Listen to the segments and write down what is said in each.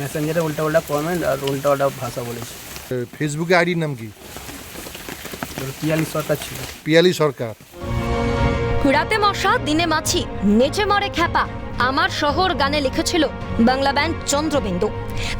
মেসেঞ্জারে উল্টা উল্টা কমেন্ট আর উল্টা উল্টা ভাষা বলেছে। ফেসবুকে আইডির নাম কি? পিয়ালি সরকার ছিল। পিয়ালি সরকার। রাতে মশা দিনে মাছি নেচে মরে খ্যাপা আমার শহর গানে লিখেছিল বাংলা ব্যান্ড চন্দ্রবিন্দু।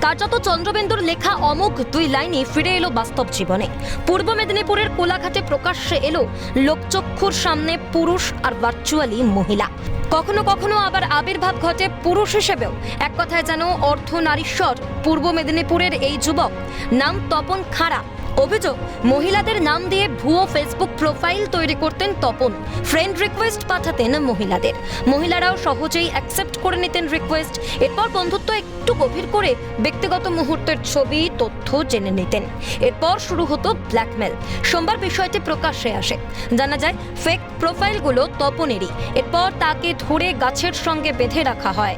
কার্যত চন্দ্রবিন্দুর লেখা অমুক দুই লাইনই ফিরে এলো বাস্তব জীবনে। পূর্ব মেদিনীপুরের কোলাঘাটে প্রকাশ্যে এলো লোকচক্ষুর সামনে পুরুষ আর ভার্চুয়ালি মহিলা। কখনো কখনো আবার আবির্ভাব ঘটে পুরুষ হিসেবেও। এক কথায় যেন অর্ধ নারীশ্বর পূর্ব মেদিনীপুরের এই যুবক। নাম তপন খাড়া। অভিযোগ, মহিলাদের নাম দিয়ে ভুয়ো ফেসবুক প্রোফাইল তৈরি করতেন তপন। ফ্রেন্ড রিকোয়েস্ট পাঠাতেন মহিলাদের। মহিলারাও সহজেই অ্যাকসেপ্ট করে নিতেন রিকোয়েস্ট এরপর বন্ধুত্ব একটু গভীর করে ব্যক্তিগত মুহূর্তের ছবি, তথ্য জেনে নিতেন। এরপর শুরু হতো ব্ল্যাকমেল সোমবার বিষয়টি প্রকাশ্যে আসে। জানা যায় ফেক প্রোফাইলগুলো তপনেরই। এরপর তাকে ধরে গাছের সঙ্গে বেঁধে রাখা হয়।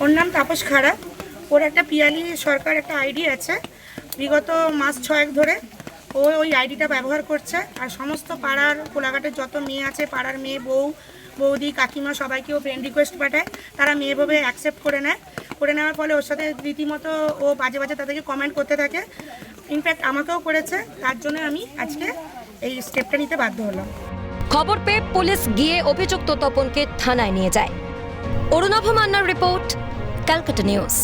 ওর নাম তাপস খাড়া। ওর একটা পিয়ালি সরকার একটা আইডি আছে। বিগত মাস ছয়েক ধরে ও ওই আইডিটা ব্যবহার করছে। আর সমস্ত পাড়ার কোলাঘাটের যত মেয়ে আছে, পাড়ার মেয়ে, বউ, বৌদি, কাকিমা সবাইকে ও ফ্রেন্ড রিকোয়েস্ট পাঠায়। তারা মেয়েভাবে অ্যাকসেপ্ট করে নেয়। করে নেওয়ার ফলে ওর সাথে রীতিমতো ও বাজে বাজে তাদেরকে কমেন্ট করতে থাকে। ইনফ্যাক্ট আমাকেও করেছে। তার জন্য আমি আজকে এই স্টেপটা নিতে বাধ্য হলাম। খবর পেয়ে পুলিশ গিয়ে অভিযুক্ত তপনকে থানায় নিয়ে যায়। অরুণাভ মান্নার রিপোর্ট, ক্যালকাটা নিউজ।